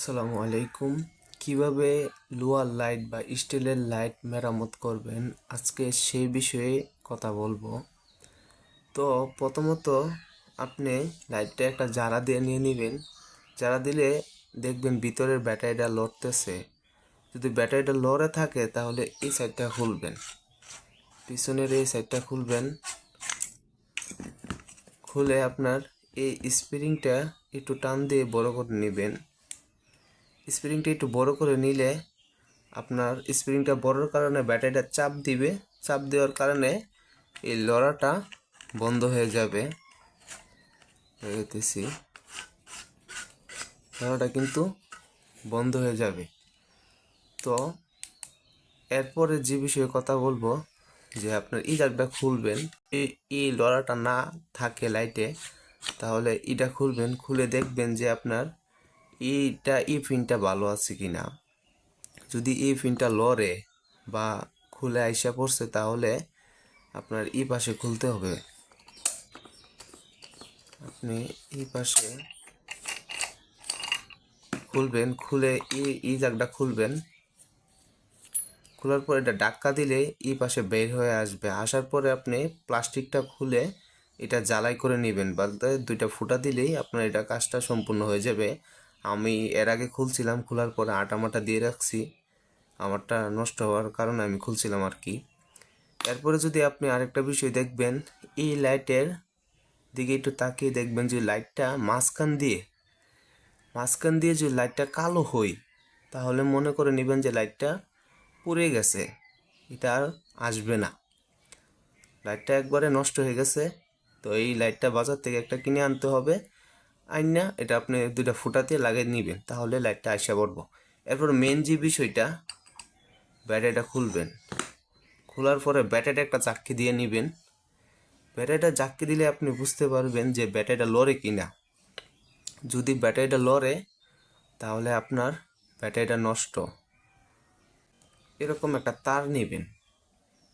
আসসালামু আলাইকুম। কীভাবে লোয়ার লাইট বা স্টিলের লাইট মেরামত করবেন? আজকে সেই বিষয়ে কথা বলব। তো প্রথমত আপনি লাইটটা একটা জারা দিয়ে নিয়ে নেবেন। জারা দিলে দেখবেন ভিতরের ব্যাটারিটা লড়তেছে। যদি ব্যাটারিটা লড়ে থাকে তাহলে এই সাইডটা খুলবেন। পিছনের এই সাইডটা খুলবেন। খুলে আপনার এই স্প্রিংটা একটু টান দিয়ে বড় করে নেবেন। স্প্রিংটা একটু বড় করে নিলে আপনার স্প্রিংটা বড়র কারণে ব্যাটারিটা চাপ দিবে। চাপ দেওয়ার কারণে এই লড়াটা বন্ধ হয়ে যাবে। দেখতেছি। লড়াটা কিন্তু বন্ধ হয়ে যাবে। তো এরপরে যে বিষয়ে কথা বলব, যে আপনার জায়গাটা খুলবেন এই লড়াটা না থাকে লাইটে তাহলে এটা খুলবেন, খুলে দেখবেন যে আপনার এইটা, এই পিনটা ভালো আছে কি না যদি এই পিনটা লড়ে বা খুলে আইসা পড়ছে, তাহলে আপনার এই পাশে খুলতে হবে। আপনি এই পাশে খুলবেন, খুলে এই এই জায়গাটা খুলবেন। খোলার পর এটা ডাক্কা দিলে এই পাশে বের হয়ে আসবে। আসার পরে আপনি প্লাস্টিকটা খুলে এটা জ্বালাই করে নেবেন। বা দুইটা ফুটা দিলেই আপনার এটা কাজটা সম্পূর্ণ হয়ে যাবে। আমি এর আগে খুলছিলাম, খোলার পরে আটা মাটা দিয়ে রাখছি। আমারটা নষ্ট হওয়ার কারণে আমি খুলছিলাম আর কি। এরপরে যদি আপনি আরেকটা বিষয় দেখবেন, এই লাইটের দিকে একটু তাকিয়ে দেখবেন যে লাইটটা মাঝখান দিয়ে মাঝখান দিয়ে যদি লাইটটা কালো হয়, তাহলে মনে করে নেবেন যে লাইটটা পুড়ে গেছে। এটা আর আসবে না। লাইটটা একবারে নষ্ট হয়ে গেছে। তো এই লাইটটা বাজার থেকে একটা কিনে আনতে হবে। আইনা এটা আপনি দুইটা ফুটাতে লাগিয়ে নেবেন, তাহলে লাইটটা আইসা পড়ব। এরপর মেন যে বিষয়টা ব্যাটারিটা খুলবেন। খোলার পরে ব্যাটারিটা একটা চাক্কি দিয়ে নেবেন। ব্যাটারিটা চাক্কি দিলে আপনি বুঝতে পারবেন যে ব্যাটারিটা লড়ে কি না যদি ব্যাটারিটা লড়ে, তাহলে আপনার ব্যাটারিটা নষ্ট। এরকম একটা তার নেবেন।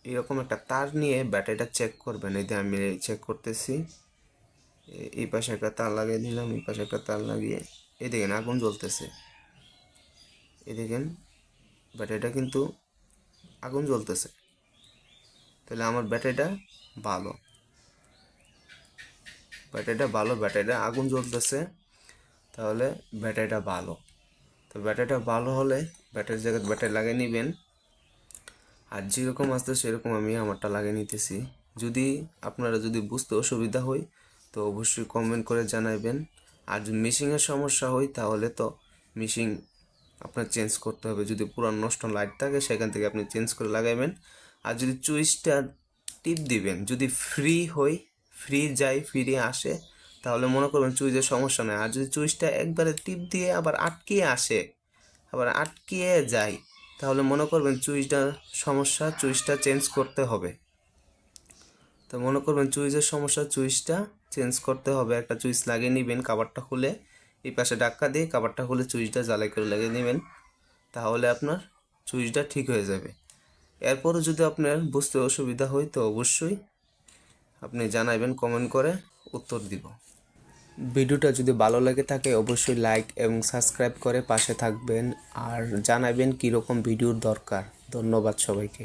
এরকম একটা তার নিয়ে ব্যাটারিটা চেক করবেন। এই যে আমি চেক করতেছি। এই পাশে একটা তার লাগিয়ে দিলাম, এই পাশে একটা তার লাগিয়ে, এই দেখেন আগুন জ্বলতেছে। এই দেখেন ব্যাটারিটা কিন্তু আগুন জ্বলতেছে। তাহলে আমার ব্যাটারিটা ভালো। ব্যাটারিটা ভালো, ব্যাটারিটা আগুন জ্বলতেছে, তাহলে ব্যাটারিটা ভালো। তো ব্যাটারিটা ভালো হলে ব্যাটারির জায়গায় ব্যাটারি লাগিয়ে নেবেন। আর যেরকম আসতো সেরকম আমি আমারটা লাগিয়ে নিতেছি। যদি আপনারা যদি বুঝতে অসুবিধা হয় তো অবশ্যই কমেন্ট করে জানাবেন আর যদি মিশিংয়ের সমস্যা হয়, তাহলে তো মিশিং আপনার চেঞ্জ করতে হবে। যদি পুরো নষ্ট লাইট থাকে, সেখান থেকে আপনি চেঞ্জ করে লাগাইবেন। আর যদি চুইসটা টিপ দিবেন, যদি ফ্রি হয় ফ্রি যায় ফ্রি আসে, তাহলে মনে করবেন চুইজের সমস্যা নেই। আর যদি চুইসটা একবারে টিপ দিয়ে আবার আটকিয়ে আসে, আবার আটকিয়ে যায়, তাহলে মনে করবেন চুইসটার সমস্যা চুইসটা চেঞ্জ করতে হবে। তো মনে করবেন চুইসের সমস্যা চুইসটা চেঞ্জ করতে হবে। একটা চুইস লাগিয়ে নেবেন কাবারটা খুলে। এই পাশে ডাক্কা দিয়ে কাবারটা খুলে চুইসটা জ্বালাই করে লাগিয়ে নেবেন। তাহলে আপনার চুইসটা ঠিক হয়ে যাবে। এরপরও যদি আপনার বুঝতে অসুবিধা হয় তো অবশ্যই আপনি জানাবেন কমেন্ট করে উত্তর দিব। ভিডিওটা যদি ভালো লাগে থাকে অবশ্যই লাইক এবং সাবস্ক্রাইব করে পাশে থাকবেন আর জানাবেন কীরকম ভিডিওর দরকার। ধন্যবাদ সবাইকে।